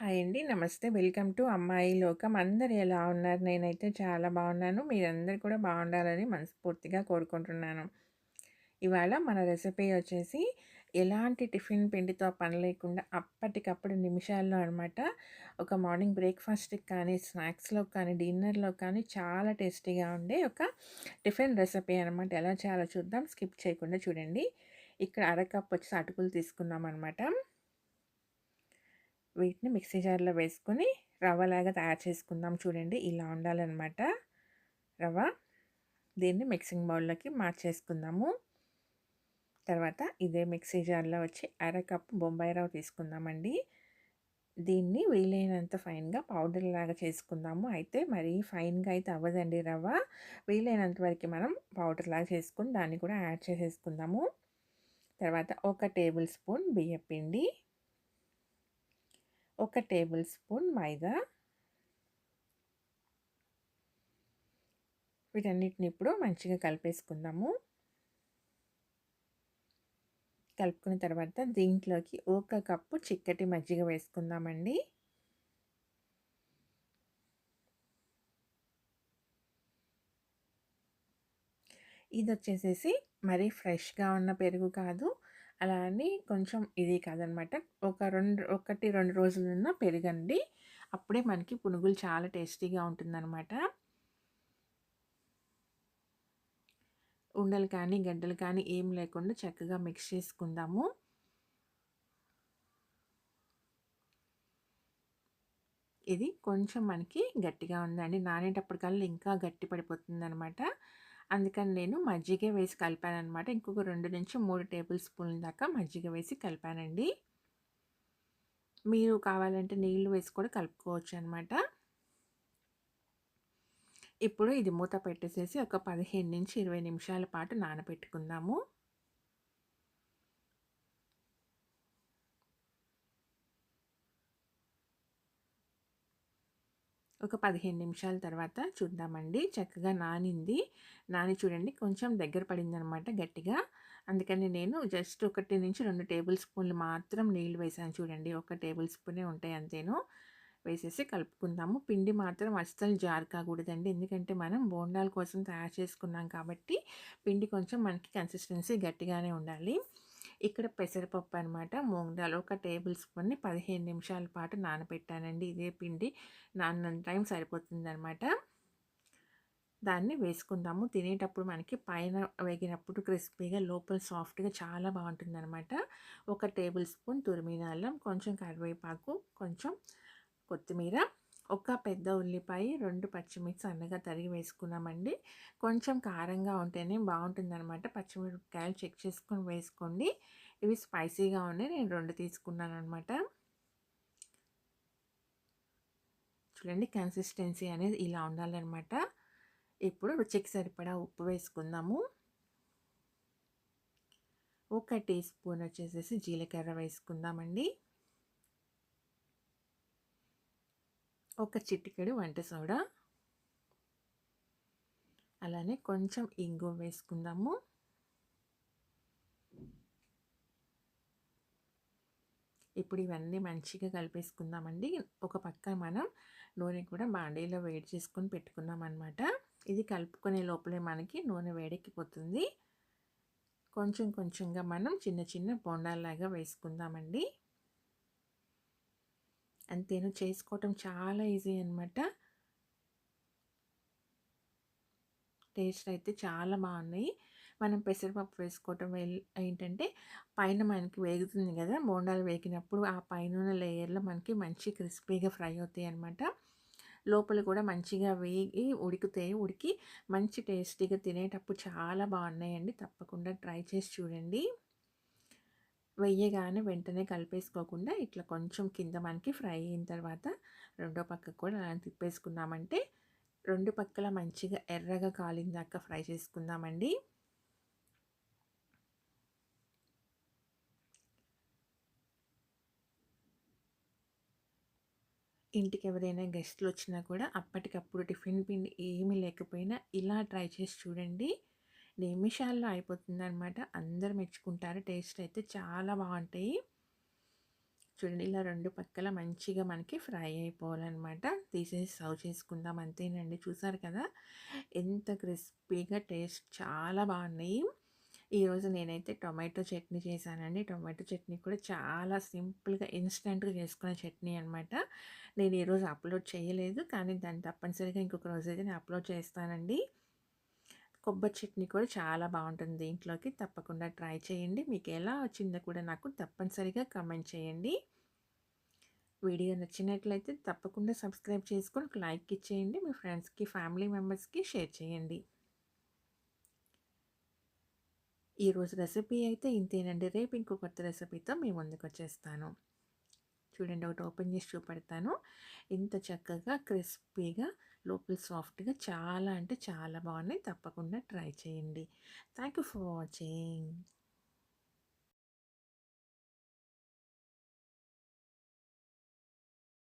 Hi అండి. నమస్తే. Welcome to అమ్మాయి లోకం. అందరూ ఎలా ఉన్నారు? నేనైతే చాలా బాగున్నాను. మీరందరూ కూడా బాగుండాలని మనస్ఫూర్తిగా కోరుకుంటున్నాను. ఇవాళ మన రెసిపీ వచ్చేసి ఎలాంటి టిఫిన్ పిండితో పని లేకుండా అప్పటికప్పుడు నిమిషాల్లో అనమాట. ఒక మార్నింగ్ బ్రేక్‌ఫాస్ట్‌కి కానీ, స్నాక్స్‌లో కానీ, డిన్నర్‌లో కానీ చాలా టేస్టీగా ఉండే ఒక టిఫిన్ రెసిపీ అనమాట. ఎలా చేయాలో చూద్దాం. స్కిప్ చేయకుండా చూడండి. ఇక్కడ అరకప్ వచ్చేసి అటుకులు తీసుకున్నాం అనమాట వీటిని మిక్సీ జార్‌లో వేసుకొని రవ్వలాగా తయారు చేసుకుందాం. చూడండి ఇలా ఉండాలన్నమాట రవ్వ. దీన్ని మిక్సింగ్ బౌల్‌లోకి మార్చేసుకుందాము. తర్వాత ఇదే మిక్సీ జార్‌లో వచ్చి అర కప్పు బొంబాయి రవ్వ తీసుకుందామండి. దీన్ని వీలైనంత ఫైన్‌గా పౌడర్ లాగా చేసుకుందాము. అయితే మరీ ఫైన్‌గా అయితే అవ్వదండి రవ్వ. వీలైనంత వరకు మనం పౌడర్ లాగా చేసుకుని దాన్ని కూడా యాడ్ చేసేసుకుందాము. తర్వాత ఒక టేబుల్ స్పూన్ బియ్యపిండి. ఒక టేబుల్ స్పూన్ మైదా. వీటన్నిటిని ఇప్పుడు మంచిగా కలిపేసుకుందాము. కలుపుకున్న తర్వాత దీంట్లోకి ఒక కప్పు చిక్కటి మజ్జిగ వేసుకుందామండి. ఇదొచ్చేసేసి మరీ ఫ్రెష్‌గా ఉన్న పెరుగు కాదు. అలా అని కొంచెం ఇది కాదనమాట. ఒక రెండు ఒకటి రెండు రోజులున్న పెరగండి అప్పుడే మనకి పునుగులు చాలా టేస్టీగా ఉంటుందనమాట. ఉండలు కానీ, గడ్డలు కానీ ఏం లేకుండా చక్కగా మిక్స్ చేసుకుందాము. ఇది కొంచెం మనకి గట్టిగా ఉందండి. నానేటప్పటికల్లా ఇంకా గట్టి పడిపోతుందనమాట. అందుకని నేను మజ్జిగ వేసి కలిపాను అనమాట ఇంకొక 2-3 టేబుల్ స్పూన్ల దాకా మజ్జిగ వేసి కలిపానండి. మీరు కావాలంటే నీళ్ళు వేసి కూడా కలుపుకోవచ్చు అనమాట. ఇప్పుడు ఇది మూత పెట్టేసేసి ఒక 15-20 నిమిషాల పాటు నానబెట్టుకుందాము. ఒక 15 నిమిషాల తర్వాత చూద్దామండి. చక్కగా నానింది. నాని చూడండి కొంచెం దగ్గర పడింది అనమాట గట్టిగా. అందుకని నేను జస్ట్ 1-2 టేబుల్ స్పూన్లు మాత్రం నీళ్ళు వేసాను చూడండి. ఒక టేబుల్ స్పూనే ఉంటాయి అంతేను. వేసేసి కలుపుకుందాము. పిండి మాత్రం అస్సలు జారకాకూడదండి. ఎందుకంటే మనం బోండాల కోసం తయారు చేసుకున్నాం కాబట్టి పిండి కొంచెం మనకి కన్సిస్టెన్సీ గట్టిగానే ఉండాలి. ఇక్కడ పెసరపప్పు అనమాట. మూంగ్ దాల్ ఒక టేబుల్ స్పూన్‌ని 15 నిమిషాల పాటు నానబెట్టానండి. ఇదే పిండి నాన్న టైం సరిపోతుందనమాట. దాన్ని వేసుకుందాము. తినేటప్పుడు మనకి పైన వేగినప్పుడు క్రిస్పీగా లోపల సాఫ్ట్‌గా చాలా బాగుంటుందనమాట. ఒక టేబుల్ స్పూన్ తురిమిన అల్లం, కొంచెం కరివేపాకు, కొంచెం కొత్తిమీర, ఒక పెద్ద ఉల్లిపాయ, రెండు పచ్చిమిర్చి సన్నగా తరిగి వేసుకున్నామండి. కొంచెం కారంగా ఉంటేనే బాగుంటుందనమాట. పచ్చిమిరపకాయలు చెక్ చేసుకొని వేసుకోండి. ఇవి స్పైసీగా ఉన్నాయి. నేను రెండు తీసుకున్నాను అనమాట చూడండి కన్సిస్టెన్సీ అనేది ఇలా ఉండాలన్నమాట ఇప్పుడు రుచికి సరిపడా ఉప్పు వేసుకుందాము. ఒక టీ స్పూన్ వచ్చేసేసి జీలకర్ర వేసుకుందామండి. ఒక చిటికెడు వంట సోడా. అలానే కొంచెం ఇంగు వేసుకుందాము. ఇప్పుడు ఇవన్నీ మంచిగా కలిపేసుకుందామండి. ఒక పక్క మనం నూనె కూడా బాండీలో వేడి చేసుకొని పెట్టుకున్నామనమాట. ఇది కలుపుకునే లోపలే మనకి నూనె వేడెక్కిపోతుంది. కొంచెం కొంచెంగా మనం చిన్న చిన్న బోండాల్లాగా వేసుకుందామండి. అంతేను చేసుకోవటం చాలా ఈజీ అనమాట. టేస్ట్ అయితే చాలా బాగున్నాయి. మనం పెసరపప్పు వేసుకోవటం వెల్ ఏంటంటే పైన మనకి వేగుతుంది కదా! బోండాలు వేగినప్పుడు ఆ పైన లేయర్‌లో మనకి మంచి క్రిస్పీగా ఫ్రై అవుతాయి అనమాట. లోపల కూడా మంచిగా వేగి ఉడికుతాయి. ఉడికి మంచి టేస్టీగా తినేటప్పుడు చాలా బాగున్నాయండి. తప్పకుండా ట్రై చేసి చూడండి. వెయ్యగానే వెంటనే కలిపేసుకోకుండా ఇట్లా కొంచెం కింద మనకి ఫ్రై అయిన తర్వాత రెండో పక్కకు కూడా అలా తిప్పేసుకున్నామంటే రెండు పక్కల మంచిగా ఎర్రగా కాలిందాక ఫ్రై చేసుకుందామండి. ఇంటికి ఎవరైనా గెస్ట్‌లు వచ్చినా కూడా అప్పటికప్పుడు టిఫిన్ పిండి ఏమీ లేకపోయినా ఇలా ట్రై చేసి చూడండి. నిమిషాల్లో అయిపోతుంది అనమాట అందరు మెచ్చుకుంటారు. టేస్ట్ అయితే చాలా బాగుంటాయి. చూడండి ఇలా రెండు పక్కల మంచిగా మనకి ఫ్రై అయిపోవాలన్నమాట. తీసేసి సర్వ్ చేసుకుందాం అంతేనండి. చూసారు కదా? ఎంత క్రిస్పీగా టేస్ట్ చాలా బాగున్నాయి ఈరోజు నేనైతే టొమాటో చట్నీ చేశానండి. టొమాటో చట్నీ కూడా చాలా సింపుల్గా ఇన్స్టెంట్గా చేసుకునే చట్నీ అనమాట నేను ఈరోజు అప్లోడ్ చేయలేదు. కానీ దాన్ని తప్పనిసరిగా ఇంకొక రోజు అయితే నేను అప్లోడ్ చేస్తానండి. కొబ్బరి చట్నీ కూడా చాలా బాగుంటుంది దీంట్లోకి. తప్పకుండా ట్రై చేయండి. మీకు ఎలా వచ్చిందో కూడా నాకు తప్పనిసరిగా కమెంట్ చేయండి. వీడియో నచ్చినట్లయితే తప్పకుండా సబ్స్క్రైబ్ చేసుకొని ఒక లైక్ ఇచ్చేయండి. మీ ఫ్రెండ్స్కి ఫ్యామిలీ మెంబర్స్కి షేర్ చేయండి. ఈరోజు రెసిపీ అయితే ఇంతేనండి. రేపు ఇంకో కొత్త రెసిపీతో మీ ముందుకు వచ్చేస్తాను. చూడండి ఒకటి ఓపెన్ చేసి చూపెడతాను. ఇంత చక్కగా క్రిస్పీగా లోపల సాఫ్ట్గా చాలా అంటే చాలా బాగున్నాయి. తప్పకుండా ట్రై చేయండి. Thank you for watching.